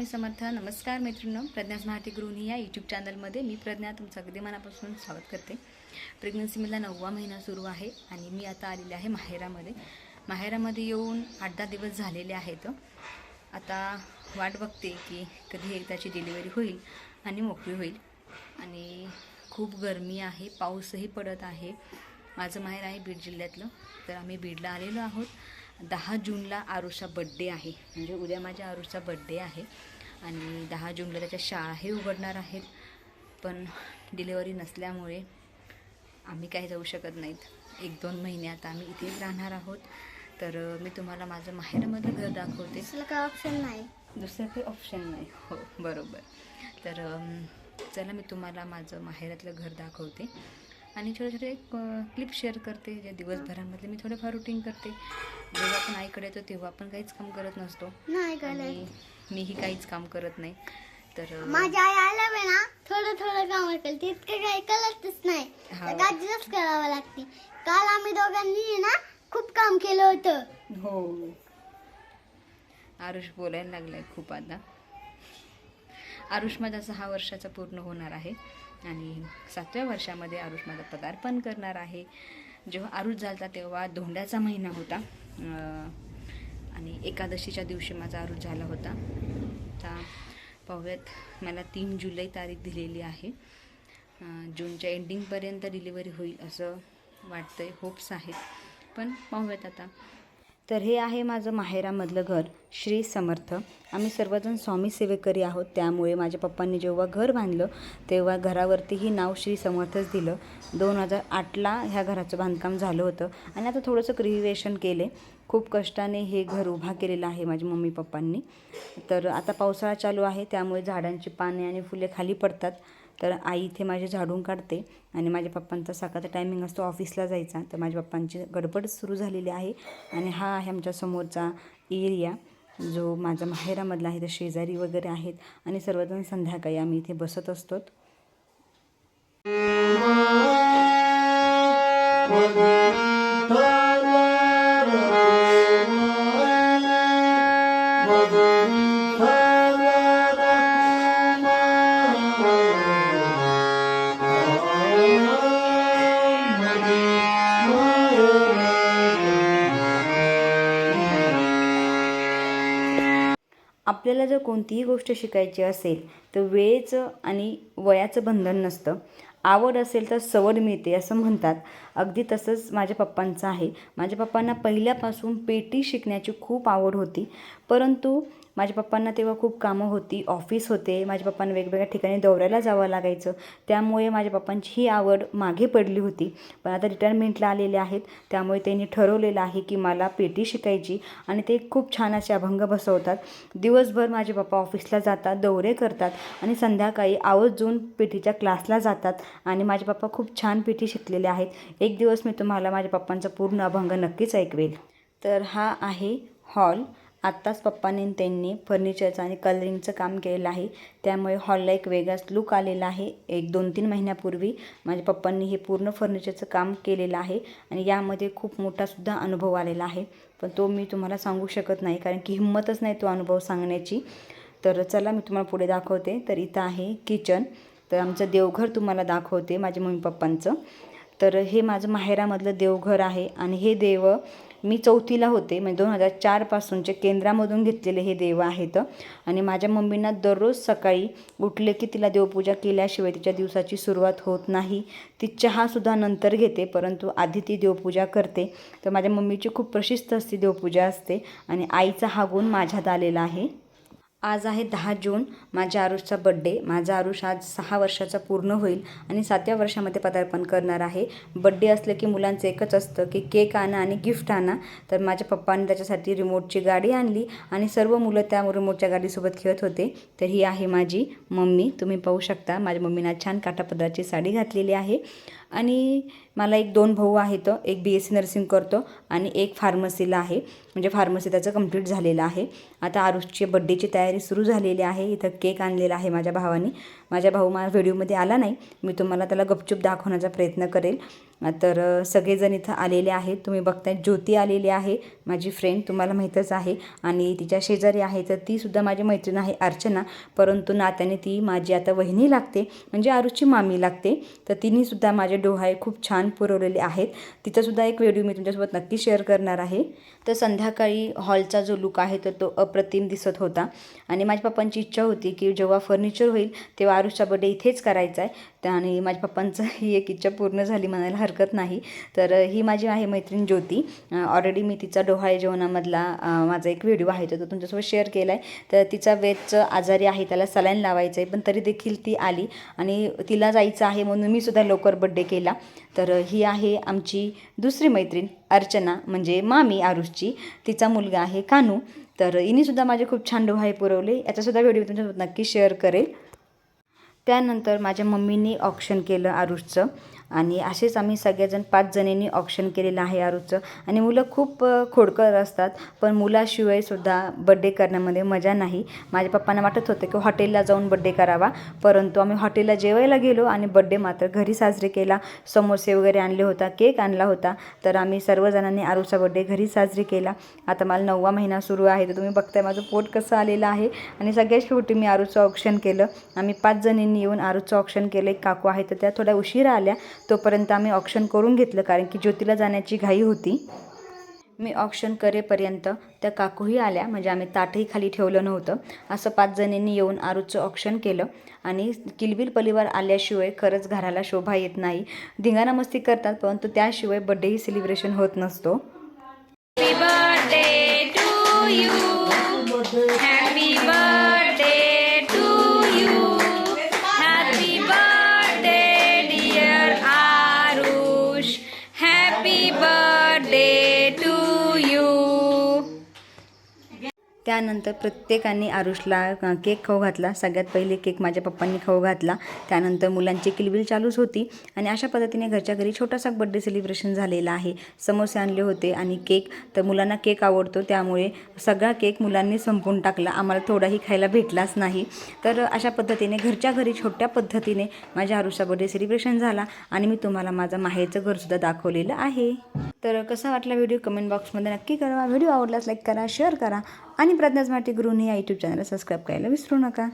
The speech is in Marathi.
स्वामी समर्थ नमस्कार मैत्रिणी प्रज्ञास महाती गृहिणी या यूट्यूब चॅनलमध्ये मी प्रज्ञा तुमचं अगदी मनापासून स्वागत करते. प्रेग्नन्सीमधला नववा महिना सुरू आहे आणि मी आता आलेले आहे माहेरामध्ये. माहेरामध्ये येऊन आठ दहा दिवस झालेले आहेत. आता वाट बघते की कधी एकदाची डिलिव्हरी होईल आणि मोकळी होईल. आणि खूप गरमी आहे पाऊसही पडत आहे. माझं माहेर आहे बीड जिल्ह्यातलं. तर आम्ही बीडला आलेलो आहोत. दहा जूनला आरुषा बड्डे आहे. म्हणजे उद्या माझ्या आरुषचा बड्डे आहे. आणि दहा जूनला त्याच्या शाळाही उघडणार आहेत. पण डिलेवरी नसल्यामुळे आम्ही काही जाऊ शकत नाहीत. एक दोन महिने आता आम्ही इथेच राहणार आहोत. तर मी तुम्हाला माझं माहेरमधलं घर दाखवते. दुसरं काय ऑप्शन नाही? दुसरं काही ऑप्शन नाही. हो बरोबर. तर चला मी तुम्हाला माझं माहेरातलं घर दाखवते. आणि छोटे छोटे क्लिप शेअर करते ज्या दिवसभरामधले. मी थोडंफार रुटीन करते. जेव्हा आपण आईकडे येतो तेव्हा आपण काहीच काम करत नसतो. आणि मीही काहीच काम करत नाही. तर अं, माझी आई आल्यावर ना थोडं थोडं काम केलं तितकं काही कळतच नाही. हा. गाजीलाच करावं लागते. काल आम्ही दोघांनी ना खूप काम केलं होतं. हो. आरुष बोलायला लागलाय खूप आता. आरुष माझा सहा वर्षाचा पूर्ण होणार आहे. आणि सातव्या वर्षामध्ये आरुष माझा पदार्पण करणार आहे. जेव्हा आरुष झाला तेव्हा धोंड्याचा महिना होता. आणि एकादशीच्या दिवशी माझा आरुष झाला होता. आता पाहूयात मला तीन जुलै तारीख दिलेली आहे. जूनच्या एंडिंगपर्यंत डिलिव्हरी होईल असं वाटतं आहे होप्स आहेत. पण पाहूयात आता. तर हे आहे माझं माहेरामधलं घर. श्री समर्थ. आम्ही सर्वजण स्वामी सेवेकरी आहोत. त्यामुळे माझ्या पप्पांनी जेव्हा घर बांधलं तेव्हा घरावरतीही नाव श्री समर्थच दिलं. दोन हजार आठला ह्या घराचं बांधकाम झालं होतं आणि आता थोडंसं क्रिवेशन केले. खूप कष्टाने हे घर उभा केलेलं आहे माझ्या मम्मी पप्पांनी तर आता पावसाळा चालू आहे त्यामुळे झाडांची पाने आणि फुले खाली पडतात. तर आई इथे माझे झाडून काढते आणि माझ्या पप्पांचा सकाळचा टायमिंग असतो ऑफिसला जायचा. तर माझ्या पप्पांची गडबड सुरू झालेली आहे आणि हा आहे आमच्या समोरचा एरिया जो माझा माहेरामधला आहे. तर शेजारी वगैरे आहेत आणि सर्वजण संध्याकाळी आम्ही इथे बसत असतो. आपल्याला जर कोणतीही गोष्ट शिकायची असेल तर वेळेचं आणि वयाचं बंधन नसतं. आवड असेल तर सवड मिळते असं म्हणतात. अगदी तसंच माझ्या पप्पांचं आहे. माझ्या पप्पांना पहिल्यापासून पेटी शिकण्याची खूप आवड होती. परंतु माझ्या पप्पांना तेव्हा खूप कामं होती ऑफिस होते. माझ्या पप्पांना वेगवेगळ्या ठिकाणी दौऱ्याला जावं लागायचं. त्यामुळे माझ्या पप्पांची ही आवड मागे पडली होती. पण आता रिटायरमेंटला आलेले आहेत. त्यामुळे त्यांनी ठरवलेलं आहे की मला पेटी शिकायची आणि ते खूप छान असे अभंग बसवतात. दिवसभर माझे पप्पा ऑफिसला जातात दौरे करतात आणि संध्याकाळी आवर्जून पेटीच्या क्लासला जातात आणि माझे पप्पा खूप छान पेटी शिकलेले आहेत. एक दिवस मी तुम्हाला माझ्या पप्पांचा पूर्ण अभंग नक्कीच ऐकवेल. तर हा आहे हॉल आत्ताच पप्पाने आणि त्यांनी फर्निचरचं आणि कलरिंगचं काम केलेलं आहे. त्यामुळे हॉलला एक वेगळाच लुक आलेला आहे. एक दोन तीन महिन्यापूर्वी माझ्या पप्पांनी हे पूर्ण फर्निचरचं काम केलेलं आहे आणि यामध्ये खूप मोठासुद्धा अनुभव आलेला आहे. पण तो मी तुम्हाला सांगू शकत नाही कारण की हिंमतच नाही तो अनुभव सांगण्याची. तर चला मी तुम्हाला पुढे दाखवते. तर इथं आहे किचन तर आमचं देवघर तुम्हाला दाखवते माझ्या मम्मी पप्पांचं. तर हे माझं माहेरामधलं देवघर आहे आणि हे देव मी चौथीला होते म्हणजे दोन हजार चारपासूनचे केंद्रामधून घेतलेले हे देव आहेत. आणि माझ्या मम्मींना दररोज सकाळी उठले की तिला देवपूजा केल्याशिवाय तिच्या दिवसाची सुरुवात होत नाही. ती चहासुद्धा नंतर घेते परंतु आधी ती देवपूजा करते. तर माझ्या मम्मीची खूप प्रशिस्त असते देवपूजा असते आणि आईचा हा गुण माझ्यात आलेला आहे. आज आहे दहा जून माझ्या आरुषचा बड्डे माझा आरुष आज सहा वर्षाचा पूर्ण होईल आणि सातव्या वर्षामध्ये पदार्पण करणार आहे. बड्डे असलं की मुलांचं एकच असतं की केक आणा आणि गिफ्ट आणा. तर माझ्या पप्पाने त्याच्यासाठी रिमोटची गाडी आणली आणि सर्व मुलं त्या रिमोटच्या गाडीसोबत खेळत होते. तर ही आहे माझी मम्मी. तुम्ही पाहू शकता माझ्या मम्मीनं छान काठापदराची साडी घातलेली आहे. आणि मला एक दोन भाऊ आहेत एक बी एस सी नर्सिंग करतो आणि एक फार्मसीला आहे. म्हणजे फार्मसी त्याचं कंप्लीट झालेलं आहे. आता आरुषची बड्डेची तयारी सुरू झालेली आहे. इथं केक आणलेला आहे माझ्या भावाने. माझ्या भाऊ माझ्या व्हिडिओमध्ये आला नाही. मी तुम्हाला त्याला गपचूप दाखवण्याचा प्रयत्न करेल. तर सगळेजण इथं आलेले आहेत. तुम्ही बघताय ज्योती आलेली आहे माझी फ्रेंड तुम्हाला माहीतच आहे. आणि तिच्या शेजारी आहे तर तीसुद्धा माझी मैत्रीण आहे अर्चना. परंतु नात्याने ती माझी आता वहिनी लागते म्हणजे आरुची मामी लागते. तर तिनेसुद्धा माझे डोहाळे खूप छान पुरवलेले आहेत. तिचासुद्धा एक व्हिडिओ मी तुमच्यासोबत नक्की शेअर करणार आहे. तर संध्याकाळी हॉलचा जो लुक आहे तर तो अप्रतिम दिसत होता. आणि माझ्या पप्पांची इच्छा होती की जेव्हा फर्निचर होईल तेव्हा आरुषचा बड्डे इथेच करायचा आहे तर आणि माझ्या पप्पांचं ही एक इच्छा पूर्ण झाली म्हणायला हरकत नाही. तर ही माझी आहे मैत्रीण ज्योती. ऑलरेडी मी तिचा डोहाळे जेवणामधला माझा एक व्हिडिओ आहे तर तो तुमच्यासोबत शेअर केला आहे तर तिचा वेदचं आजारी आहे त्याला सलाईन लावायचं आहे पण तरी देखील ती आली. आणि तिला जायचं आहे म्हणून मी सुद्धा लवकर बड्डे केला. तर ही आहे आमची दुसरी मैत्रीण. अर्चना म्हणजे मामी आरुषची. तिचा मुलगा आहे कानू. तर हिनेसुद्धा माझे खूप छान डोहाळे पुरवले. याचासुद्धा व्हिडिओ तुमच्यासोबत नक्की शेअर करेल. त्यानंतर माझ्या मम्मीनी ऑप्शन केलं आरुषचं. आणि असेच आम्ही सगळेजण पाच जणींनी ऑप्शन केलेलं आहे आरुषचं. आणि मुलं खूप खोडकर असतात पण मुलाशिवाय सुद्धा बड्डे करण्यामध्ये मजा नाही. माझ्या पप्पांना वाटत होतं की हॉटेलला जाऊन बड्डे करावा परंतु आम्ही हॉटेलला जेवायला गेलो आणि बड्डे मात्र घरी साजरे केला. समोसे वगैरे आणले होता केक आणला होता. तर आम्ही सर्वजणांनी आरुषचा बड्डे घरी साजरी केला. आता मला नववा महिना सुरू आहे तर तुम्ही बघताय माझं पोट कसं आलेलं आहे. आणि सगळ्यात शेवटी मी आरुषचं ऑप्शन केलं. आम्ही पाच जणींनी येऊन आरुषचं ऑप्शन केलं. एक काकू आहे तर त्या थोड्या उशिरा आल्या. तोपर्यंत आम्ही ऑप्शन करून घेतलं. कारण की ज्योतीला जाण्याची घाई होती. मी ऑप्शन करेपर्यंत त्या काकूही आल्या. म्हणजे आम्ही ताटही खाली ठेवलं नव्हतं. असं पाच जणींनी येऊन आरुचं ऑप्शन केलं. आणि किलबिल परिवार आल्याशिवाय खरंच घराला शोभा येत नाही. धिंगाणा मस्ती करतात परंतु त्याशिवाय बड्डेही सेलिब्रेशन होत नसतो. त्यानंतर प्रत्येकाने आरुषला केक खाऊ घातला. सगळ्यात पहिले केक माझ्या पप्पांनी खाऊ घातला. त्यानंतर मुलांची किलबिल चालूच होती. आणि अशा पद्धतीने घरच्या घरी छोटासा बड्डे सेलिब्रेशन झालेला आहे. समोसे आणले होते आणि केक. तर मुलांना केक आवडतो. त्यामुळे सगळा केक मुलांनी संपून टाकला. आम्हाला थोडाही खायला भेटलाच नाही. तर अशा पद्धतीने घरच्या घरी छोट्या पद्धतीने माझ्या आरुषचा बड्डे सेलिब्रेशन झाला. आणि मी तुम्हाला माझं माहेरचं घरसुद्धा दाखवलेलं आहे. तर कसा वाटला व्हिडिओ कमेंट बॉक्समध्ये नक्की करा व्हिडिओ आवडल्यास लाईक करा शेअर करा. आणि प्रज्ञाज माटी गृहिणी या यूट्यूब चॅनलला सबस्क्राईब करायला विसरू नका.